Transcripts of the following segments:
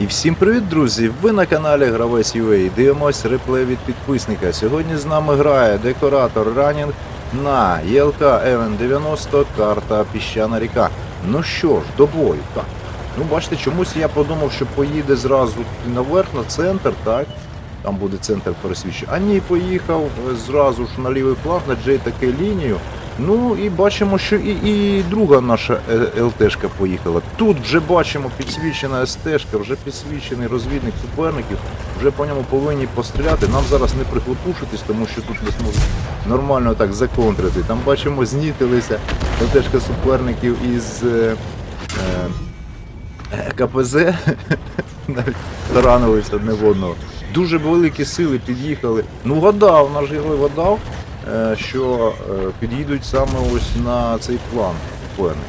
І всім привіт, друзі! Ви на каналі Гравець UA. Дивимось реплей від підписника. Сьогодні з нами грає декоратор Ранінг на ЄЛК Евен 90 карта Піщана ріка. Ну що ж, до бою, так. Ну, бачите, чомусь я подумав, що поїде зразу наверх на центр, так? Там буде центр пересвідчений. А ні, поїхав зразу ж на лівий фланг на Джей таке лінію. Ну і бачимо, що і, і друга наша е, ЛТшка поїхала. Тут вже бачимо підсвічена СТшка, вже підсвічений розвідник суперників, вже по ньому повинні постріляти. Нам зараз не прихлопушитись, тому що тут не зможуть нормально так законтрити. Там бачимо, знітилися ЛТшка суперників із е, е, КПЗ. Навіть таранились одне в одного. Дуже великі сили під'їхали. Ну, гадав, наш герой гадав, е, що підійдуть саме ось на цей план суперники.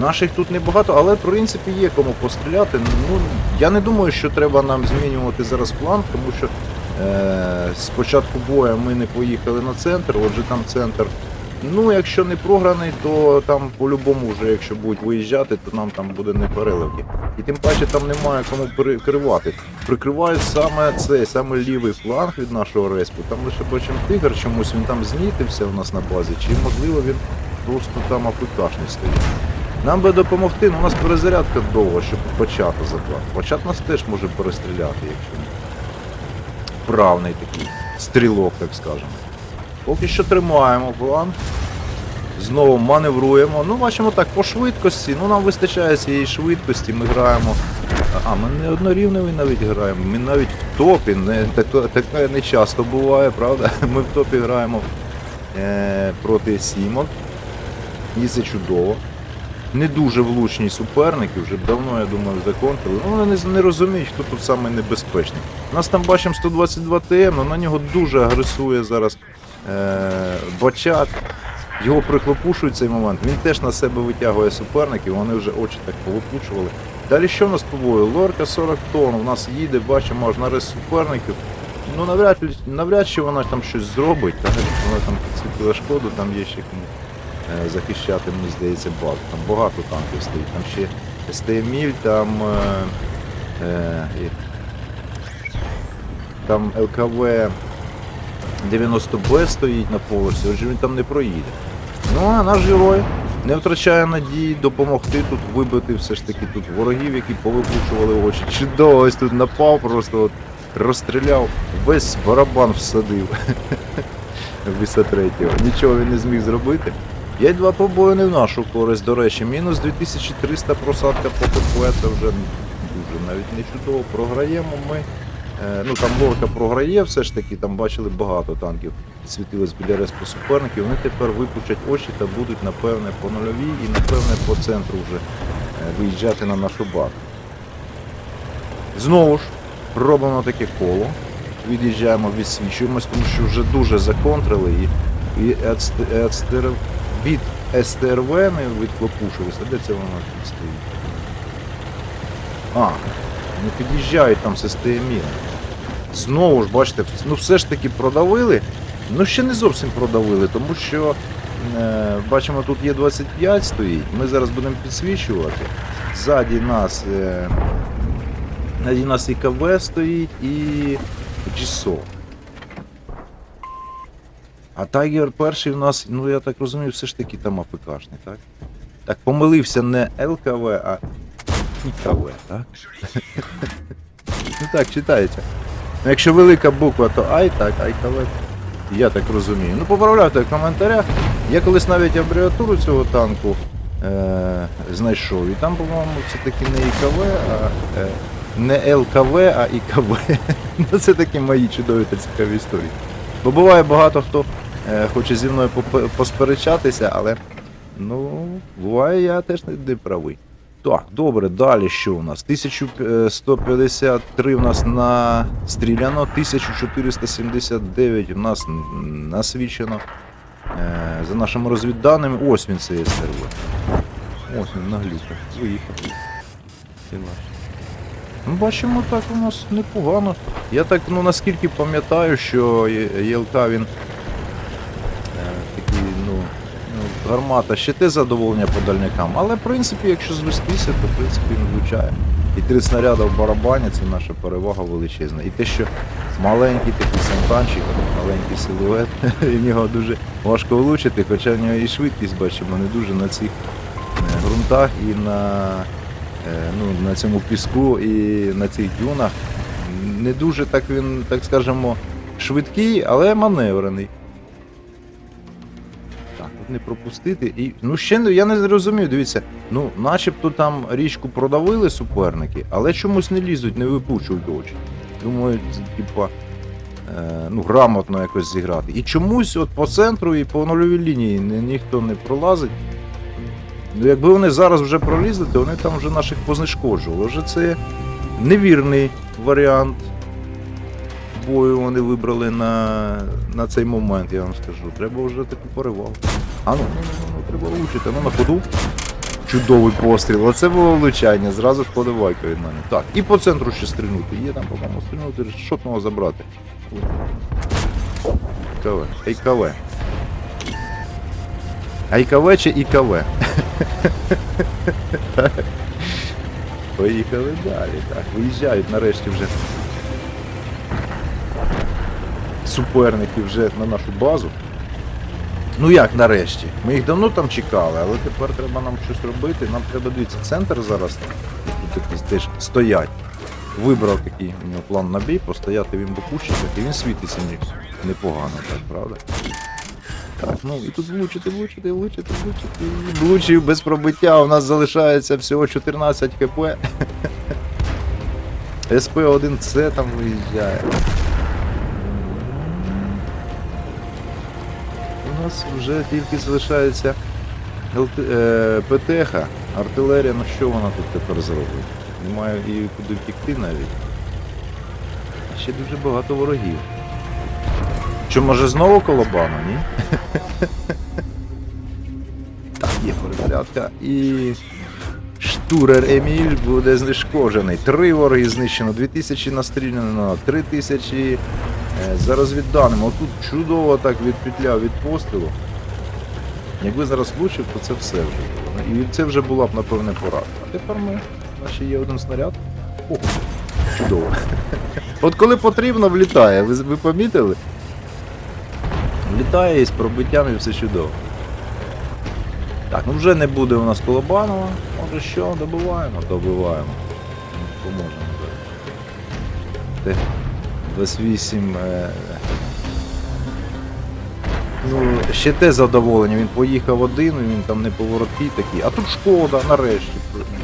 Наших тут небагато, але в принципі є кому постріляти. Ну, я не думаю, що треба нам змінювати зараз план, тому що е, з початку бою ми не поїхали на центр, отже там центр. Ну, якщо не програний, то там по-любому вже, якщо будуть виїжджати, то нам там буде не переливки. І тим паче там немає кому перекривати. Прикривають саме цей, саме лівий фланг від нашого респу. Там лише бачимо тигр, чомусь він там знітився у нас на базі, чи можливо він просто там африкашний стоїть. Нам би допомогти, ну у нас перезарядка довго, щоб почати забрати. Почат нас теж може перестріляти, якщо. Правний такий стрілок, так скажемо. Поки що тримаємо план. Знову маневруємо. Ну, бачимо так, по швидкості. Ну, нам вистачає цієї швидкості, ми граємо. А, ми не однорівневий навіть граємо. Ми навіть в топі. Таке, не часто буває, правда? Ми в топі граємо е, проти Сімок. І це чудово. Не дуже влучні суперники, вже давно, я думаю, законтрили. Ну, вони не, не розуміють, хто тут саме небезпечний. У нас там бачимо 122 ТМ, але на нього дуже агресує зараз Бачат. Його прихлопушують цей момент. Він теж на себе витягує суперників, вони вже очі так повипучували. Далі що в нас по бою? Лорка 40 тонн, у нас їде, бачимо аж на суперників. Ну навряд, навряд чи вона там щось зробить, так? вона там підсвітила шкоду, там є ще кому е, захищати, мені здається, базу. Там багато танків стоїть. Там ще СТМіль, там. Е, е, там ЛКВ 90Б стоїть на поверсі, отже він там не проїде. Ну а наш герой не втрачає надії допомогти тут вибити все ж таки тут ворогів, які повипушували очі. Чудово, ось тут напав, просто от розстріляв, весь барабан всадив. 53-го. Нічого він не зміг зробити. 5-2 по бою не в нашу користь, до речі. Мінус 2300 просадка по ПП, це вже дуже навіть не чудово. Програємо ми. Е, ну там лорка програє, все ж таки, там бачили багато танків, світились біля респу суперників. Вони тепер випучать очі та будуть, напевне, по нульовій і, напевне, по центру вже е, виїжджати на нашу базу. Знову ж робимо таке коло. Від'їжджаємо, відсвічуємось, тому що вже дуже законтрили і, і від, СТРВ ми відклопушилися. Де це воно стоїть? А, не під'їжджають там з СТМІ. Знову ж, бачите, ну все ж таки продавили. Ну ще не зовсім продавили, тому що е, бачимо, тут є 25 стоїть. Ми зараз будемо підсвічувати. Ззаді нас, е, ззаді нас і КВ стоїть, і GSO. А Тайгер перший в нас, ну я так розумію, все ж таки там АПКшний, так? Так, помилився не ЛКВ, а ІКВ, так? Ну так, читається. Ну, якщо велика буква, то Ай, так, АйКВ. Я так розумію. Ну поправляйте в коментарях. Я колись навіть абревіатуру цього танку е- знайшов. І там, по-моєму, це таки не ІКВ, а е- не ЛКВ, а ІКВ. ну це такі мої чудові та цікаві історії. Бо буває багато хто е- хоче зі мною посперечатися, але ну, буває, я теж не правий. Так, добре, далі що у нас? 1153 у нас настріляно, 1479 у нас насвічено. Е, за нашими розвідданими, ось він цей СРВ. Ось він наглюкав. Виїхав. Ну, бачимо, так у нас непогано. Я так, ну наскільки пам'ятаю, що ЄЛК він е, такий, ну, ну, гармата ще те задоволення по дальникам, але в принципі, якщо звестися, то в принципі він влучає. І три снаряди в барабані це наша перевага величезна. І те, що маленький такий самтанчик, маленький силует, і в нього дуже важко влучити, хоча в нього і швидкість бачимо не дуже на цих е, ґрунтах і на, е, ну, на цьому піску і на цих дюнах. Не дуже так він, так скажемо, швидкий, але маневрений. Не пропустити. І, ну ще не- я не розумію, дивіться, ну начебто там річку продавили суперники, але чомусь не лізуть, не випучують очі. Думаю, типа, е, ну, грамотно якось зіграти. І чомусь от по центру і по нульовій лінії ні, ніхто не пролазить. Ну, якби вони зараз вже пролізли, то вони там вже наших познешкоджували. Вже це невірний варіант бою вони вибрали на, на цей момент, я вам скажу. Треба вже таку перевагу. А ну, ну, ну, треба влучити. Ну на ходу. Чудовий постріл. Оце було влучання, зразу вподобайка від мене. Так, і по центру ще стрільнути. Є там, по-моєму, стрільнути, шотного забрати. КВ. АйКВ. АйКВ чи ІКВ? Поїхали далі. Так, виїжджають нарешті вже суперники вже на нашу базу. Ну як нарешті? Ми їх давно там чекали, але тепер треба нам щось робити. Нам треба дивіться, центр зараз тут якісь теж стоять. Вибрав такий у нього план на бій, постояти він бокущиках, і він світиться не- непогано, так, правда? Так, ну і тут влучити, влучити, влучити, влучити. Влучив без пробиття, у нас залишається всього 14 хп. СП-1С там виїжджає. Нас вже тільки залишається е, ПТХ, артилерія, ну що вона тут тепер зробить? Немає і куди втікти навіть. Ще дуже багато ворогів. Що, може знову колобану, ні? Так, є перезарядка. І штурер Еміль буде знешкоджений. Три вороги знищено, 2000 настріляно, 3000 Е, За розвідданими, отут чудово так відпетляв від пострілу. Якби зараз влучив, то це все вже було. І це вже була б, напевне, поразка. А тепер ми, ще є один снаряд. О, чудово. От коли потрібно, влітає. Ви, ви помітили? Влітає із пробиттям і все чудово. Так, ну вже не буде у нас Колобанова. Може що, добиваємо? Добиваємо. Поможемо 28. Е... Ну, ще те задоволення, він поїхав один, він там не повороткий такий. А тут шкода, нарешті.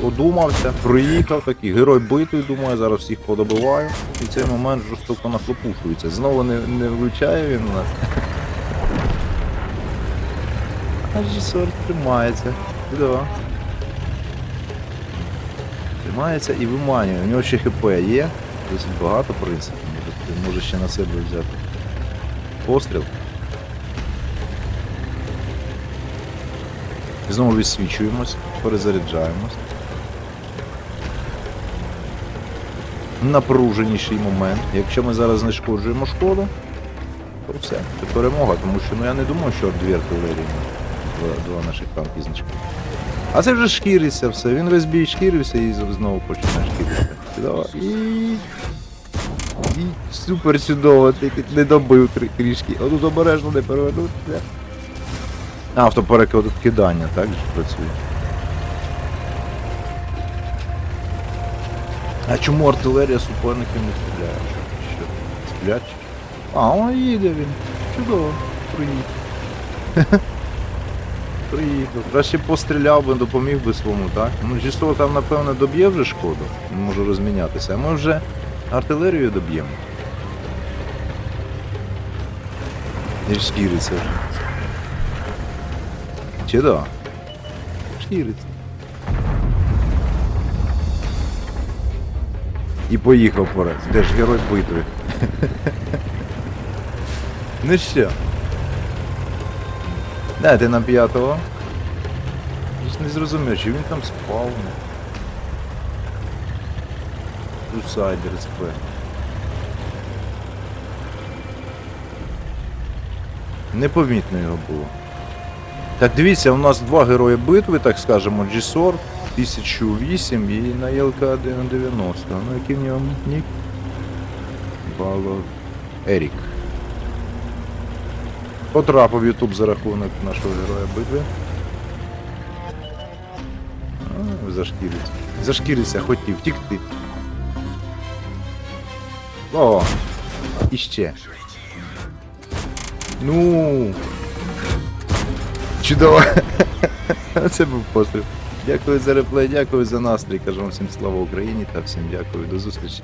Одумався, приїхав такий, герой битий, думаю, зараз всіх подобиваю. І цей момент жорстоко нахлопушується. Знову не, не влучає він нас. А Жісор тримається. Да. Тримається і виманює. У нього ще ХП є. Досить багато, в принципі. Може, може ще на себе взяти. Постріл. Знову відсвічуємось, перезаряджаємось. Напруженіший момент. Якщо ми зараз знешкоджуємо шкоду, то все, це перемога, тому що ну я не думаю, що дві артилерії два, наших танки знешкодять. А це вже шкіриться все. Він весь бій шкірився і знову починає шкіритися. І... І супер чудово, тільки не добив трішки. А тут обережно не перевернутися. Автоперекидання, так же працює. А чому артилерія суперників не стріляє? Що? Сплять? А, он їде він. Чудово. Приїхав. Приїхав. Краще постріляв би, допоміг би своєму, так? Ну, Жістова там, напевно, доб'є вже шкоду. Може розмінятися. А ми вже артилерію доб'ємо. І шкіриться. Чи да? Шкіриться. І поїхав поряд. Де ж герой битви. ну що? Дайте нам п'ятого. Я ж не зрозумів, чи він там спав. Трусайдер СП. Непомітно його було. Так дивіться, у нас два герої битви, так скажемо, G-Sword 1008 і на ЛК-90. Ну який в нього нік? Бало Ерік. Потрапив Ютуб за рахунок нашого героя битви. А, Зашкірився. Зашкірився, хотів втікти. О! Іще. Ну. Чудово. Це був постріл. Дякую за реплей, дякую за настрій. Кажу вам всім слава Україні та всім дякую. До зустрічі.